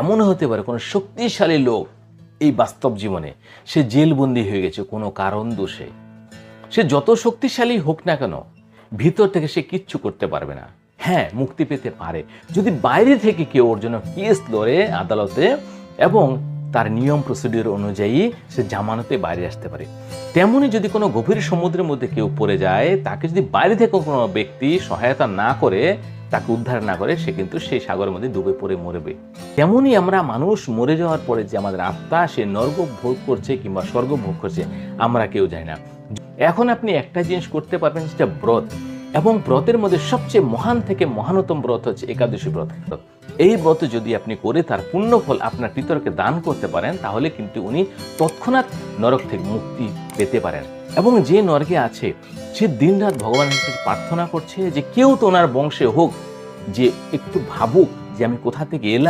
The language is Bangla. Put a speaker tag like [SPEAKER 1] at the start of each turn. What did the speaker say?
[SPEAKER 1] এমনও হতে পারে, কোনো শক্তিশালী লোক এই বাস্তব জীবনে, সে জেলবন্দি হয়ে গেছে কোনো কারণ দোষে। সে যত শক্তিশালী হোক না কেন, ভিতর থেকে সে কিচ্ছু করতে পারবে না। হ্যাঁ মুক্তি পেতে পারে। যদি বাইরে থেকে কেউ ওর জন্য কেস লড়ে আদালতে এবং তার নিয়ম প্রসিডিউর অনুযায়ী সে জামানতে বাইরে আসতে পারে। তেমনি যদি কোনো গভীর সমুদ্রের মধ্যে কেউ পড়ে যায়, তাকে যদি বাইরে থেকে কোনো ব্যক্তি সহায়তা না করে তাকে উদ্ধার না করে সে কিন্তু সেই সাগরের মধ্যে ডুবে পড়ে মরবে। তেমনই আমরা মানুষ মরে যাওয়ার পরে যে আমাদের আত্মা সে নর্গ ভোগ করছে কিংবা স্বর্গ ভোগ করছে, আমরা কেউ যাই না। এখন আপনি একটা জিনিস করতে পারবেন, সেটা ব্রত। এবং ব্রতের মধ্যে সবচেয়ে মহান থেকে মহানতম ব্রত হচ্ছে একাদশী ব্রত। এই ব্রত যদি আপনি করে তার পুণ্য ফল আপনার পিতরকে দান করতে পারেন, তাহলে কিন্তু উনি তৎক্ষণাৎ নরক থেকে মুক্তি পেতে পারেন। এবং যে নরকে আছে, সে দিন রাত ভগবানের কাছে প্রার্থনা করছে যে কেউ তো ওনার বংশে হোক, যে একটু ভাবুক যে আমি কোথা থেকে এলাম